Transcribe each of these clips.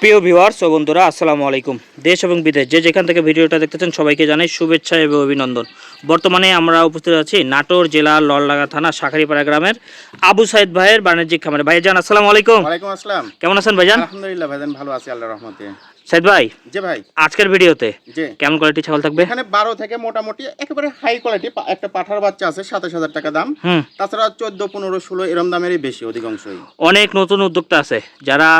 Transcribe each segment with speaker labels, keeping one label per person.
Speaker 1: প্রিয় ভিউয়ার্স ও বন্ধুরা আসসালামু আলাইকুম। দেশ এবং বিদেশ যে যেখান থেকে ভিডিওটা দেখতেছেন সবাইকে জানাই শুভেচ্ছা এবং অভিনন্দন। বর্তমানে আমরা উপস্থিত আছি নাটোর জেলার ললডাঙ্গা থানা শাখারিপাড়া গ্রামের আবু সাইদ ভাইয়ের বাণিজ্যিক খামারে। ভাইজান আসসালামু আলাইকুম।
Speaker 2: ওয়ালাইকুম আসসালাম।
Speaker 1: কেমন আছেন ভাইজান?
Speaker 2: আলহামদুলিল্লাহ ভাইজান ভালো আছি আল্লাহর রহমতে।
Speaker 1: সাইদ ভাই
Speaker 2: যে ভাই।
Speaker 1: আজকের ভিডিওতে কেমন কোয়ালিটি ছাগল থাকবে?
Speaker 2: এখানে বারো থেকে মোটামুটি একেবারে হাই কোয়ালিটি একটা পাঠার বাচ্চা আছে সাতাশ হাজার টাকা দাম। তাছাড়া চোদ্দ পনেরো ষোলো এরম দামেরই বেশি অধিকাংশই।
Speaker 1: অনেক নতুন উদ্যোক্তা আছে যারা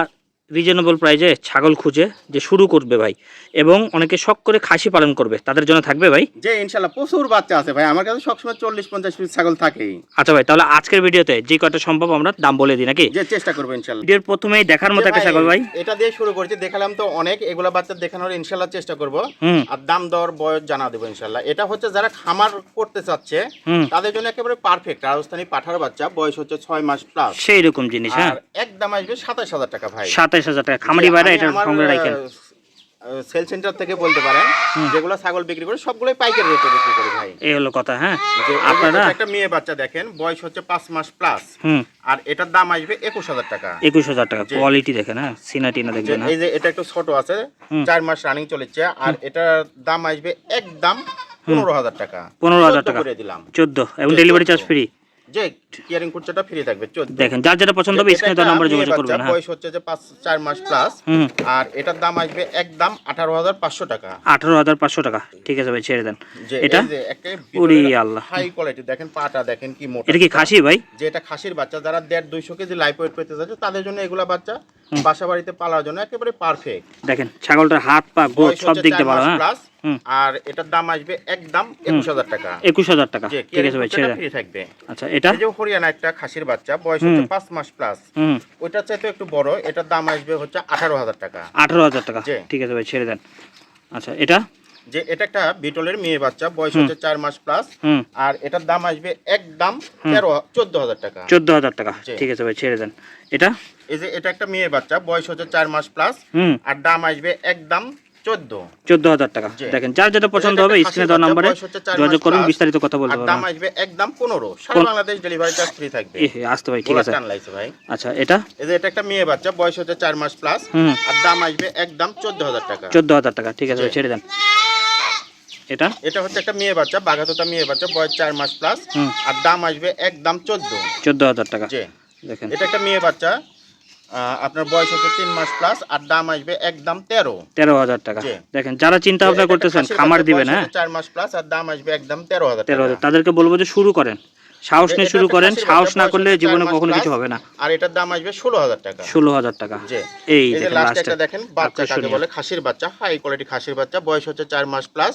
Speaker 1: রিজনেবল প্রাইজে ছাগল খুঁজে যে শুরু করবে ভাই। এবং অনেকে শখ করে খাসি পালন করবে। তাদের জন্য থাকবে ভাই?
Speaker 2: যে ইনশাল্লাহ প্রচুর বাচ্চা আছে ভাই। আমার কাছে সবসময় চল্লিশ পঞ্চাশ পিস ছাগল থাকেই।
Speaker 1: আচ্ছা ভাই তাহলে আজকের ভিডিওতে যে কয়টা সম্ভব আমরা দাম বলে দিই নাকি?
Speaker 2: যে চেষ্টা করব ইনশাল্লাহ
Speaker 1: ভিডিওর প্রথমেই দেখার মতো একটা ছাগল ভাই।
Speaker 2: এটা দিয়ে শুরু করছি দেখালাম তো অনেক। এগুলা বাচ্চা দেখানোর ইনশাল্লাহ চেষ্টা করব। আর দাম দর বয়স জানা দেবো ইনশাল্লাহ এটা হচ্ছে যারা খামার করতে চাচ্ছে তাদের জন্য একেবারে পারফেক্ট রাজস্থানী পাঠার বাচ্চা বয়স হচ্ছে ছয় মাস প্লাস
Speaker 1: সেই রকম জিনিস হ্যাঁ।
Speaker 2: একদম আসবে সাতাশ হাজার টাকা ভাই।
Speaker 1: সাতাইশ হাজার টাকা। খামারি সঙ্গে রাখেন।
Speaker 2: সেল সেন্টার থেকে বলতে পারেন যেগুলো ছাগল বিক্রি করে সবগুলোই পাইকারি রেটে বিক্রি করি ভাই।
Speaker 1: এই হলো কথা হ্যাঁ? আপনারা?
Speaker 2: একটা মেয়ে বাচ্চা দেখেন বয়স হচ্ছে পাঁচ মাস প্লাস আর এটার দাম আসবে একুশ হাজার টাকা।
Speaker 1: একুশ হাজার টাকা কোয়ালিটি দেখেন হ্যাঁ? সিনা টিনা দেখবেন হ্যাঁ?
Speaker 2: এই যে এটা একটু ছোট আছে। চার মাস রানিং চলেছে আর এটার দাম আসবে একদম পনেরো হাজার টাকা।
Speaker 1: 15,000
Speaker 2: চোদ্দ
Speaker 1: টাকা।
Speaker 2: করে দিলাম।
Speaker 1: চোদ্দ। এবং ডেলিভারি চার্জ ফ্রি
Speaker 2: যে ফ্রি থাকবে
Speaker 1: দেখেন যার যেটা পছন্দ হবে স্ক্রিনে তো নাম্বার যোগাযোগ করবেন হ্যাঁ।
Speaker 2: বয়স হচ্ছে যে পাঁচ চার মাস প্লাস আর এটার দাম আসবে একদম আঠারো হাজার পাঁচশো টাকা।
Speaker 1: আঠারো হাজার পাঁচশো টাকা। ঠিক আছে ভাই ছেড়ে দেন। এটা? ওরে আল্লাহ।
Speaker 2: হাই কোয়ালিটি দেখেন পাটা দেখেন কি মোটা
Speaker 1: এটা কি খাসি ভাই?
Speaker 2: যে এটা খাসির বাচ্চা যারা দেড় দুইশো কেজি লাইফ ওয়েট পেতে যাচ্ছে তাদের জন্য এগুলা বাচ্চা বাসা বাড়িতে পালার জন্য একেবারে পারফেক্ট
Speaker 1: দেখেন ছাগলটার হাত পা গোট সব দিক দিয়ে ভালো হ্যাঁ।
Speaker 2: আর এটার দাম আসবে একদম একুশ হাজার টাকা।
Speaker 1: একুশ হাজার টাকা। ঠিক আছে ভাই ছেড়ে
Speaker 2: থাকবে।
Speaker 1: আচ্ছা এটা?
Speaker 2: এই যে হরিয়ানা একটা খাসির বাচ্চা বয়স হচ্ছে। পাঁচ মাস প্লাস ওইটার চাইতে একটু বড় এটার দাম আসবে হচ্ছে আঠারো হাজার টাকা।
Speaker 1: আঠারো হাজার টাকা। ঠিক আছে ভাই ছেড়ে দেন। আচ্ছা এটা?
Speaker 2: যে এটা একটা বিটলের মেয়ে বাচ্চা বয়স হচ্ছে চার মাস প্লাস আর এটার দাম আসবে একদম তেরো চোদ্দ হাজার টাকা।
Speaker 1: চোদ্দ হাজার টাকা। ঠিক আছে ভাই ছেড়ে দেন। এটা?
Speaker 2: এই যে এটা একটা মেয়ে বাচ্চা বয়স হচ্ছে চার মাস প্লাস আর দাম আসবে একদম চোদ্দ।
Speaker 1: হাজার টাকা। দেখেন যার যেটা পছন্দ হবে স্ক্রিনে দেওয়া
Speaker 2: বাচ্চা,
Speaker 1: নাম্বারে
Speaker 2: বয়স হচ্ছে চার
Speaker 1: যোগাযোগ করুন বিস্তারিত কথা বলতে
Speaker 2: আর দাম আসবে একদম পনেরো। সারা বাংলাদেশ ডেলিভারি চার্জ ফ্রি থাকবে।
Speaker 1: এ আসতে ভাই ঠিক আছে।
Speaker 2: ভাই।
Speaker 1: আচ্ছা এটা?
Speaker 2: এই যে এটা একটা মেয়ে বাচ্চা বয়স হচ্ছে চার মাস প্লাস আর দাম আসবে একদম চোদ্দ হাজার টাকা।
Speaker 1: চোদ্দ হাজার টাকা ঠিক আছে ভাই
Speaker 2: জি।
Speaker 1: ছেড়ে দেন। এটা?
Speaker 2: এটা হচ্ছে একটা মেয়ে বাচ্চা বাঘাতোতা মেয়ে বাচ্চা বয়স চার মাস প্লাস আর দাম আসবে একদম চোদ্দ।
Speaker 1: চোদ্দ হাজার টাকা।
Speaker 2: যে
Speaker 1: দেখেন।
Speaker 2: এটা একটা মেয়ে বাচ্চা আপনার বয়স হচ্ছে তিন মাস প্লাস আর দাম আসবে একদম তেরো।
Speaker 1: তেরো হাজার টাকা। দেখেন যারা চিন্তা ভাবনা করতেছেন খামার দিবেন হ্যাঁ?
Speaker 2: চার মাস প্লাস আর দাম আসবে একদম তেরো হাজার
Speaker 1: তেরো হাজার। তাদেরকে বলব যে শুরু করেন। সাহস নিয়ে শুরু করেন। সাহস না করলে জীবনে কখনো কিছু হবে না।
Speaker 2: আর এটার দাম আসবে ষোলো হাজার টাকা।
Speaker 1: ষোলো হাজার টাকা। এই দেখেন
Speaker 2: লাস্টে দেখেন বাচ্চা কাকে বলে? খাসির বাচ্চা হাই কোয়ালিটি খাসির বাচ্চা বয়স হচ্ছে চার মাস প্লাস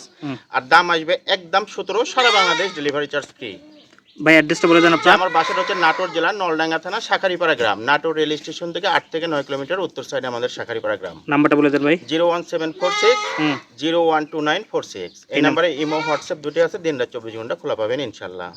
Speaker 2: আর দাম আসবে একদম সতেরো সারা বাংলাদেশ ডেলিভারি চার্জ ফ্রি
Speaker 1: ভাই অ্যাড্রেসটা বলে দেন আপনার।
Speaker 2: আমার বাসাটা হচ্ছে নাটোর জেলার নলডাঙ্গা থানা শাখারিপাড়া গ্রাম। নাটোর রেল স্টেশন থেকে আট থেকে নয় কিলোমিটার উত্তর সাইডে আমাদের শাখারিপাড়া গ্রাম।
Speaker 1: নাম্বারটা বলে দেন ভাই।
Speaker 2: Zero one seven four six zero one two nine four six. এই
Speaker 1: এই নাম-
Speaker 2: নাম্বারে ইমো হোয়াটসঅ্যাপ দুটি আছে। দিন রাত চব্বিশ ঘণ্টা খোলা পাবেন ইনশাল্লাহ।